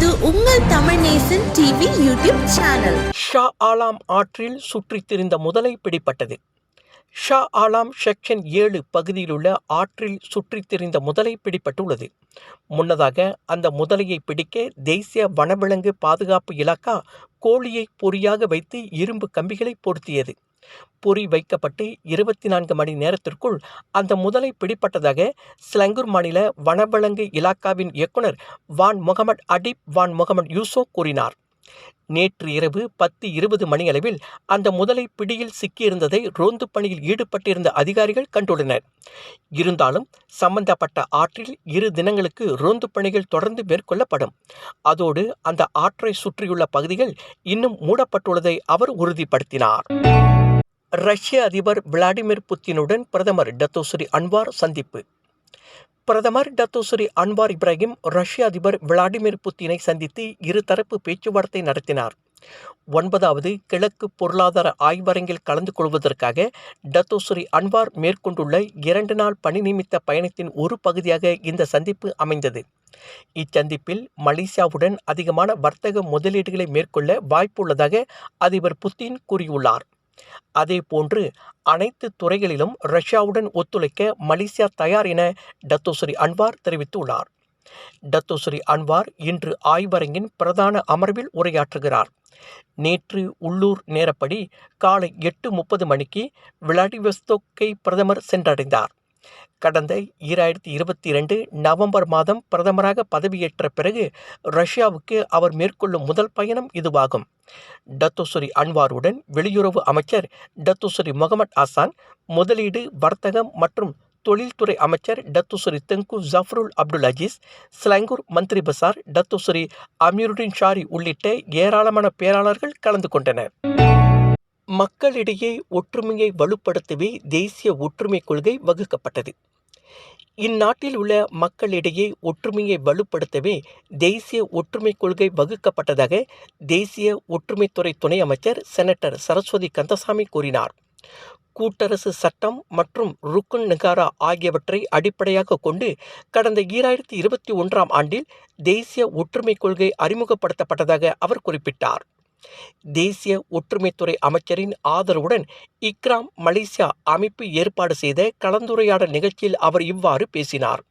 இது உங்கள் Tamil Nesan TV YouTube channel. Shah Alam ஆற்றில் சுற்றித் திரிந்த முதலை பிடிப்பட்டது. ஷா ஆலாம் செக்ஷன் ஏழு பகுதியிலுள்ள ஆற்றில் சுற்றித் திரிந்த முதலை பிடிப்பட்டுள்ளது. முன்னதாக அந்த முதலையை பிடிக்க தேசிய வனவிலங்கு பாதுகாப்பு இலாக்கா கோழியை பொறியாக வைத்து இரும்பு கம்பிகளை பொருத்தியது. பொறி வைக்கப்பட்டு இருபத்தி நான்கு மணி நேரத்திற்குள் அந்த முதலை பிடிப்பட்டதாக ஸ்லங்கூர் மாநில வனவிலங்கு இலாக்காவின் இயக்குனர் Wan Mohamad Adib Wan Mohamad Yusof கூறினார். நேற்று இரவு பத்து இருபது மணியளவில் அந்த முதலை பிடியில் சிக்கியிருந்ததை ரோந்து பணியில் ஈடுபட்டிருந்த அதிகாரிகள் கண்டுள்ளனர். இருந்தாலும் சம்பந்தப்பட்ட ஆற்றில் இரு தினங்களுக்கு ரோந்து பணிகள் தொடர்ந்து மேற்கொள்ளப்படும். அதோடு அந்த ஆற்றை சுற்றியுள்ள பகுதிகள் இன்னும் மூடப்பட்டுள்ளதை அவர் உறுதிப்படுத்தினார். ரஷ்ய அதிபர் விளாடிமிர் புத்தினுடன் பிரதமர் டத்தோஸ்ரீ அன்வார் சந்திப்பு. பிரதமர் டத்தோஸ்ரீ அன்வார் இப்ராஹிம் ரஷ்ய அதிபர் விளாடிமிர் புத்தினை சந்தித்து இருதரப்பு பேச்சுவார்த்தை நடத்தினார். ஒன்பதாவது கிழக்கு பொருளாதார ஆய்வரங்கில் கலந்து கொள்வதற்காக டத்தோஸ்ரீ அன்வார் மேற்கொண்டுள்ள இரண்டு நாள் பணி நிமித்த பயணத்தின் ஒரு பகுதியாக இந்த சந்திப்பு அமைந்தது. இச்சந்திப்பில் மலேசியாவுடன் அதிகமான வர்த்தக முதலீடுகளை மேற்கொள்ள வாய்ப்புள்ளதாக அதிபர் புத்தின் கூறியுள்ளார். அதேபோன்று அனைத்து துறைகளிலும் ரஷ்யாவுடன் ஒத்துழைக்க மலேசியா தயார் என டத்தோஸ்ரீ அன்வார் தெரிவித்துள்ளார். டத்தோஸ்ரீ அன்வார் இன்று ஆய்வரங்கின் பிரதான அமர்வில் உரையாற்றுகிறார். நேற்று உள்ளூர் நேரப்படி காலை எட்டு முப்பது மணிக்கு விளாடிவஸ்தோக்கை பிரதமர் சென்றடைந்தார். கடந்த ஈராயிரத்தி இருபத்தி இரண்டு நவம்பர் மாதம் பிரதமராக பதவியேற்ற பிறகு ரஷ்யாவுக்கு அவர் மேற்கொள்ளும் முதல் பயணம் இதுவாகும். டத்துசுரி அன்வாருடன் வெளியுறவு அமைச்சர் டத்துசுரி முகமட் ஆசான் முதலீடு வர்த்தகம் மற்றும் தொழில்துறை அமைச்சர் Datuk Seri Tengku Zafrul Abdul Aziz Selangor Menteri Besar Datuk Seri Amirudin Shari உள்ளிட்ட ஏராளமான பேராளர்கள் கலந்து கொண்டனர். மக்களிடையே ஒற்றுமையை வலுப்படுத்தவே தேசிய ஒற்றுமை கொள்கை வகுக்கப்பட்டது. இந்நாட்டில் உள்ள மக்களிடையே ஒற்றுமையை வலுப்படுத்தவே தேசிய ஒற்றுமை கொள்கை வகுக்கப்பட்டதாக தேசிய ஒற்றுமைத்துறை துணை அமைச்சர் செனட்டர் சரஸ்வதி கந்தசாமி கூறினார். கூட்டரசு சட்டம் மற்றும் ருக்குன் நிகாரா ஆகியவற்றை அடிப்படையாக கொண்டு கடந்த ஈராயிரத்தி இருபத்தி ஒன்றாம் ஆண்டில் தேசிய ஒற்றுமை கொள்கை அறிமுகப்படுத்தப்பட்டதாக அவர் குறிப்பிட்டார். தேசிய ஒற்றுமைத்துறை அமைச்சரின் ஆதரவுடன் இக்ராம் மலேசியா அமைப்பு ஏற்பாடு செய்த கலந்துரையாடல் நிகழ்ச்சியில் அவர் இவ்வாறு பேசினார்.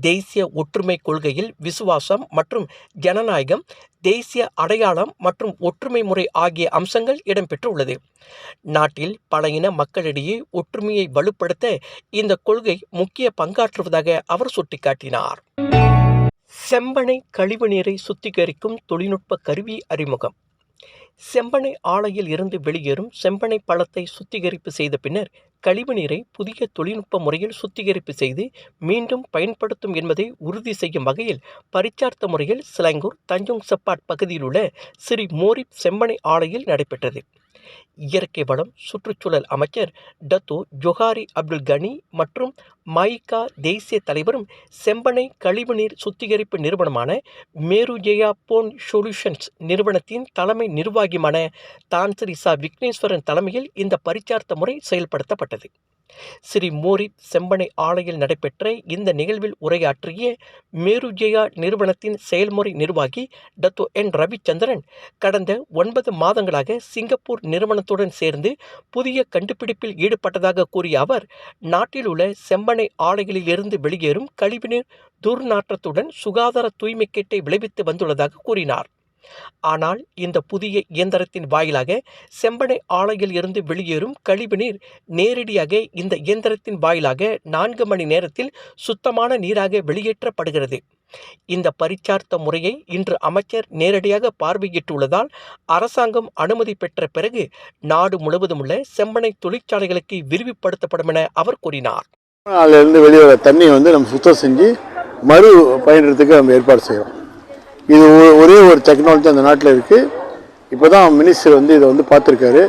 தேசிய ஒற்றுமை கொள்கையில் விசுவாசம் மற்றும் ஜனநாயகம் தேசிய அடையாளம் மற்றும் ஒற்றுமை முறை ஆகிய அம்சங்கள் இடம்பெற்றுள்ளது. நாட்டில் பல இன மக்களிடையே ஒற்றுமையை வலுப்படுத்த இந்த கொள்கை முக்கிய பங்காற்றுவதாக அவர் சுட்டிக்காட்டினார். செம்பனை கழிவுநீரை சுத்திகரிக்கும் தொழில்நுட்ப கருவி அறிமுகம். செம்பனை ஆலையில் இருந்து வெளியேறும் செம்பனை பழத்தை சுத்திகரிப்பு செய்த பின்னர் கழிவுநீரை புதிய தொழில்நுட்ப முறையில் சுத்திகரிப்பு செய்து மீண்டும் பயன்படுத்தும் என்பதை உறுதி செய்யும் வகையில் பரிச்சார்த்த முறையில் சிலங்கூர் தஞ்சோங் செப்பாட் பகுதியில் உள்ள ஸ்ரீ மோரிப் செம்பனை ஆலையில் நடைபெற்றது. இயற்கை வளம் சுற்றுச்சூழல் அமைச்சர் டத்தோ ஜொஹாரி அப்துல் கனி மற்றும் மைகா தேசிய தலைவரும் செம்பனை கழிவுநீர் சுத்திகரிப்பு நிறுவனமான மேருஜெயா போன் சொல்யூஷன்ஸ் நிறுவனத்தின் தலைமை நிர்வாகியுமான தான்சரிசா விக்னேஸ்வரன் தலைமையில் இந்த பரிச்சார்த்த முறை செயல்படுத்தப்பட்டது. ஸ்ரீ மோரி செம்பனை ஆலையில் நடைபெற்ற இந்த நிகழ்வில் உரையாற்றிய மேருஜெயா நிறுவனத்தின் செயல்முறை நிர்வாகி டத்தோ என் ரவிச்சந்திரன் கடந்த ஒன்பது மாதங்களாக சிங்கப்பூர் நிறுவனத்துடன் சேர்ந்து புதிய கண்டுபிடிப்பில் ஈடுபட்டதாக கூறிய அவர் நாட்டில் உள்ள செம்பனை ஆலைகளில் இருந்து வெளியேறும் கழிவுநீர் துர்நாற்றத்துடன் சுகாதார தூய்மைக்கேட்டை விளைவித்து வந்துள்ளதாக கூறினார். ஆனால் இந்த புதிய இயந்திரத்தின் வாயிலாக செம்பனை ஆலையில் இருந்து வெளியேறும் கழிவுநீர் நேரடியாக இந்த இயந்திரத்தின் வாயிலாக நான்கு மணி நேரத்தில் சுத்தமான நீராக வெளியேற்றப்படுகிறது. இந்த பரிச்சார்த்த முறையை இன்று அமைச்சர் நேரடியாக பார்வையிட்டுள்ளதால் அரசாங்கம் அனுமதி பெற்ற பிறகு நாடு முழுவதும் உள்ள செம்பனை தொழிற்சாலைகளுக்கு விரிவுபடுத்தப்படும் என அவர் கூறினார். இருந்து வெளியே தண்ணியை வந்து நம்ம சுத்தம் செஞ்சு மறு பயன்றதுக்கு நம்ம ஏற்பாடு செய்கிறோம் இது ஒ- ஒரே ஒரு டெக்னாலஜி அந்த நாட்டில் இருக்குது இப்போ தான் மினிஸ்டர் வந்து இதை வந்து பார்த்துருக்காரு.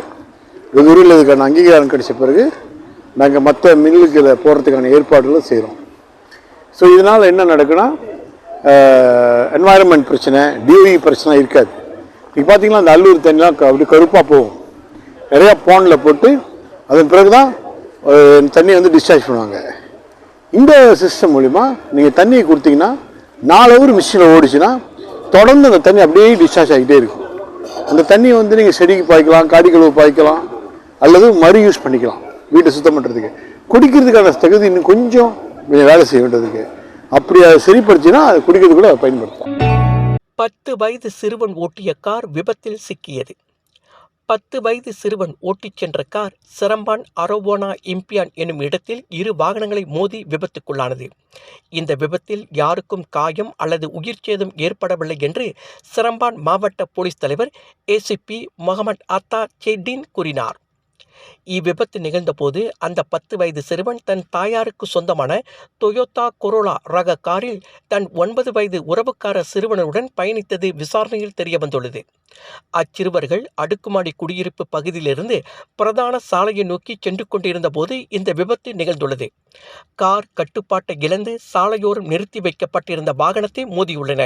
வெகுரில் இதுக்கான அங்கீகாரம் கிடைச்ச பிறகு நாங்கள் மற்ற மில்லுக்கு இதை போகிறதுக்கான ஏற்பாடுகளும் செய்கிறோம் ஸோ இதனால் என்ன நடக்குன்னா என்வாயரன்மெண்ட் பிரச்சனை டிஓஇ பிரச்சனை இருக்காது. இப்போ பார்த்திங்கன்னா அந்த அல்லூர் தண்ணிலாம் க- அப்படி கருப்பாக போகும். நிறையா பாண்டில் போட்டு அதன் பிறகு தான் தண்ணியை வந்து டிஸ்சார்ஜ் பண்ணுவாங்க. இந்த சிஸ்டம் மூலிமா நீங்கள் தண்ணியை கொடுத்தீங்கன்னா நாலு ஹவர் மிஷினில் ஓடிச்சுன்னா தொடர்ந்து அந்த தண்ணி அப்படியே டிஸ்சார்ஜ் ஆகிட்டே இருக்கும். அந்த தண்ணியை வந்து நீங்கள் செடிக்கு பாய்க்கலாம் காடி கழுவு பாய்க்கலாம் அல்லது மறு யூஸ் பண்ணிக்கலாம் வீட்டை சுத்தம் பண்ணுறதுக்கு குடிக்கிறதுக்கான தகுதி இன்னும் கொஞ்சம் வேலை செய்ய வேண்டியதுக்கு. அப்படி அதை சரிப்படுத்தினா அதை குடிக்கிறது கூட பயன்படுத்தலாம். பத்து வயது சிறுவன் ஓட்டிய கார் விபத்தில் சிக்கியது. பத்து வயது சிறுவன் ஓட்டிச் சென்ற கார் சிரம்பான் அரோவோனா இம்பியான் எனும் இடத்தில் இரு வாகனங்களை மோதி விபத்துக்குள்ளானது. இந்த விபத்தில் யாருக்கும் காயம் அல்லது உயிர் சேதம் ஏற்படவில்லை என்று சிரம்பான் மாவட்ட போலீஸ் தலைவர் ஏசிபி முகமது அத்தா செட்டின் கூறினார். இவ்விபத்து நிகழ்ந்தபோது அந்த பத்து வயது சிறுவன் தன் தாயாருக்கு சொந்தமான டொயோட்டா கொரோலா ரக காரில் தன் ஒன்பது வயது உறவுக்கார சிறுவனுடன் பயணித்தது விசாரணையில் தெரியவந்துள்ளது. அச்சிறுவர்கள் அடுக்குமாடி குடியிருப்பு பகுதியிலிருந்து பிரதான சாலையை நோக்கி சென்று கொண்டிருந்த போது இந்த விபத்து நிகழ்ந்துள்ளது. கார் கட்டுப்பாட்டை இழந்து சாலையோரம் நிறுத்தி வைக்கப்பட்டிருந்த வாகனத்தை மோதியுள்ளன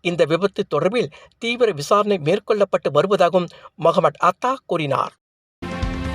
இந்த விபத்து தொடர்பில் தீவிர விசாரணை மேற்கொள்ளப்பட்டு வருவதாகவும் மொஹமட் அத்தா கூறினார்.